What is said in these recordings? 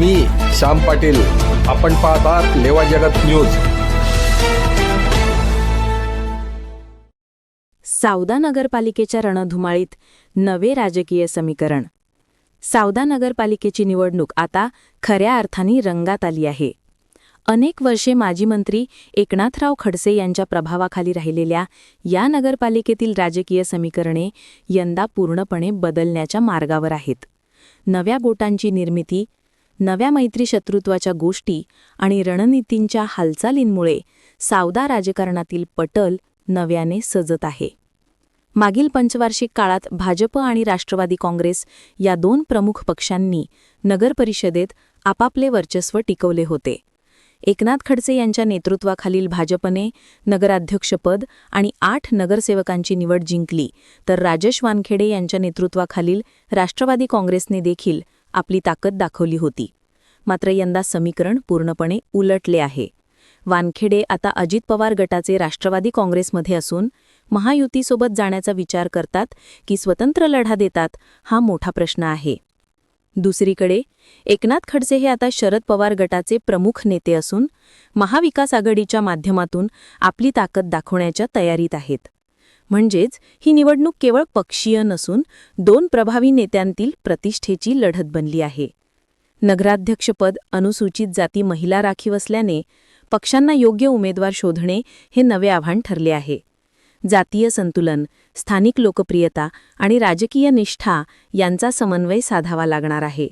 मी श्याम पाटील. आपण पाहतात लेवा जगत न्यूज. सावदा नगरपालिकेच्या रणधुमाळीत नवे राजकीय समीकरण. सावदा नगरपालिकेची निवडणूक आता खऱ्या अर्थाने रंगात आली आहे. अनेक वर्षे माजी मंत्री एकनाथराव खडसे यांच्या प्रभावाखाली राहिलेल्या या नगरपालिकेतील राजकीय समीकरणे यंदा पूर्णपणे बदलण्याच्या मार्गावर आहेत. नव्या गोटांची निर्मिती नव्या मैत्री शत्रुत्वाच्या गोष्टी आणि रणनीतींच्या हालचालींमुळे सावदा राजकारणातील पटल नव्याने सजत आहे. मागील पंचवार्षिक काळात भाजप आणि राष्ट्रवादी काँग्रेस या दोन प्रमुख पक्षांनी नगरपरिषदेत आपापले वर्चस्व टिकवले होते. एकनाथ खडसे यांच्या नेतृत्वाखालील भाजपने नगराध्यक्षपद आणि आठ नगरसेवकांची निवड जिंकली तर राजेश वानखेडे यांच्या नेतृत्वाखालील राष्ट्रवादी काँग्रेसने देखील आपली ताकद दाखवली होती. मात्र यंदा समीकरण पूर्णपणे उलटले आहे. वानखेडे आता अजित पवार गटाचे राष्ट्रवादी काँग्रेसमध्ये असून महायुतीसोबत जाण्याचा विचार करतात की स्वतंत्र लढा देतात हा मोठा प्रश्न आहे. दुसरीकडे एकनाथ खडसे हे आता शरद पवार गटाचे प्रमुख नेते असून महाविकास आघाडीच्या माध्यमातून आपली ताकद दाखवण्याच्या तयारीत आहेत. म्हणजेच ही निवडणूक केवळ पक्षीय नसून दोन प्रभावी नेत्यांतील प्रतिष्ठेची लढत बनली आहे. नगराध्यक्षपद अनुसूचित जाती महिला राखीव असल्याने पक्षांना योग्य उमेदवार शोधणे हे नवे आव्हान ठरले आहे. जातीय संतुलन स्थानिक लोकप्रियता आणि राजकीय निष्ठा यांचा समन्वय साधावा लागणार आहे.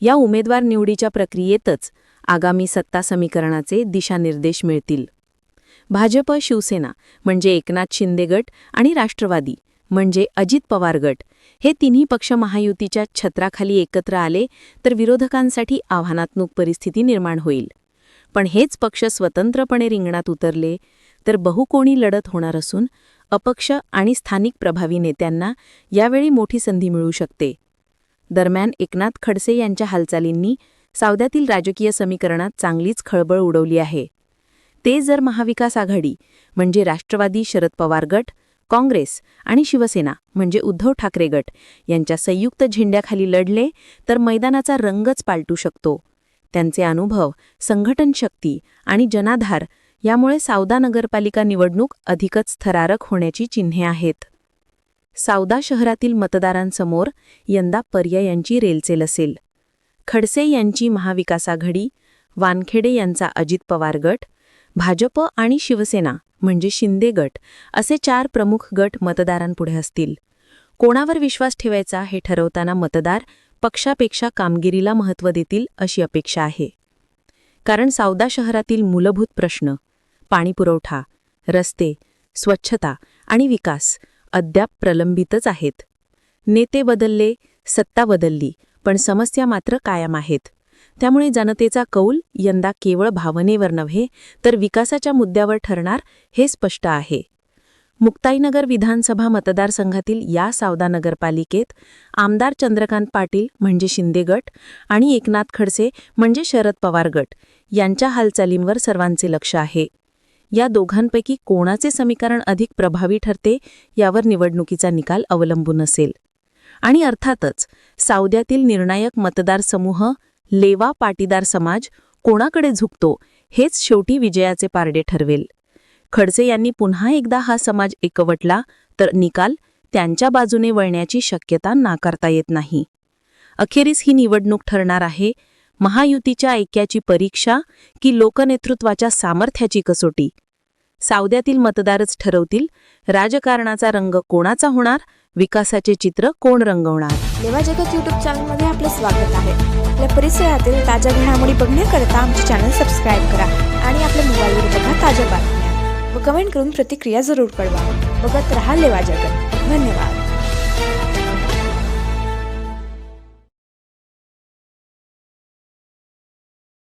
या उमेदवार निवडीच्या प्रक्रियेतच आगामी सत्ता समीकरणाचे दिशानिर्देश मिळतील. भाजप शिवसेना म्हणजे एकनाथ शिंदे गट आणि राष्ट्रवादी म्हणजे अजित पवार गट. हे तिन्ही पक्ष महायुतीच्या छत्राखाली एकत्र आले तर विरोधकांसाठी आव्हानात्मक परिस्थिती निर्माण होईल. पण हेच पक्ष स्वतंत्रपणे रिंगणात उतरले तर बहुकोणी लढत होणार असून अपक्ष आणि स्थानिक प्रभावी नेत्यांना यावेळी मोठी संधी मिळू शकते. दरम्यान एकनाथ खडसे यांच्या हालचालींनी सावद्यातील राजकीय समीकरणात चांगलीच खळबळ उडवली आहे. ते जर महाविकास आघाडी म्हणजे राष्ट्रवादी शरद पवार गट काँग्रेस आणि शिवसेना म्हणजे उद्धव ठाकरे गट यांच्या संयुक्त झेंड्याखाली लढले तर मैदानाचा रंगच पालटू शकतो. त्यांचे अनुभव संघटन शक्ती आणि जनाधार यामुळे सावदा नगरपालिका निवडणूक अधिकच थरारक होण्याची चिन्हे आहेत. सावदा शहरातील मतदारांसमोर यंदा पर्यायांची रेलचेल असेल. खडसे यांची महाविकास आघाडी वानखेडे यांचा अजित पवार गट भाजप आणि शिवसेना म्हणजे शिंदे गट असे चार प्रमुख गट मतदारांपुढे असतील. कोणावर विश्वास ठेवायचा हे ठरवताना मतदार पक्षापेक्षा कामगिरीला महत्त्व देतील अशी अपेक्षा आहे. कारण सावदा शहरातील मूलभूत प्रश्न पाणीपुरवठा रस्ते स्वच्छता आणि विकास अद्याप प्रलंबितच आहेत. नेते बदलले सत्ता बदलली पण समस्या मात्र कायम आहेत. त्यामुळे जनतेचा कौल यंदा केवळ भावनेवर नव्हे तर विकासाच्या मुद्द्यावर ठरणार हे स्पष्ट आहे. मुक्ताईनगर विधानसभा मतदारसंघातील या सावदा नगरपालिकेत आमदार चंद्रकांत पाटील म्हणजे शिंदे गट आणि एकनाथ खडसे म्हणजे शरद पवार गट यांच्या हालचालींवर सर्वांचे लक्ष आहे. या दोघांपैकी कोणाचे समीकरण अधिक प्रभावी ठरते यावर निवडणुकीचा निकाल अवलंबून असेल. आणि अर्थातच सावद्यातील निर्णायक मतदारसमूह लेवा पाटीदार समाज कोणाकडे झुकतो हेच शेवटी विजयाचे पारडे ठरवेल. खडसे यांनी पुन्हा एकदा हा समाज एकवटला तर निकाल त्यांच्या बाजूने वळण्याची शक्यता नाकारता येत नाही. अखेरीस ही निवडणूक ठरणार आहे. महायुतीच्या ऐक्याची परीक्षा की लोकनेतृत्वाच्या सामर्थ्याची कसोटी? सावद्यातील मतदारच ठरवतील राजकारणाचा रंग कोणाचा होणार विकासाचे चित्र कोण रंगवणार? लेवा जगत यूट्यूब चॅनलमध्ये आपलं स्वागत आहे. आपल्या परिसरातील ताज्या घडामोडी बघण्याकरता आमचे चॅनल सबस्क्राईब करा आणि आपल्या मोबाईलवर बघा ताज्या बातम्या. व कमेंट करून प्रतिक्रिया जरूर कळवा. बघत राहा लेवा जगत. धन्यवाद.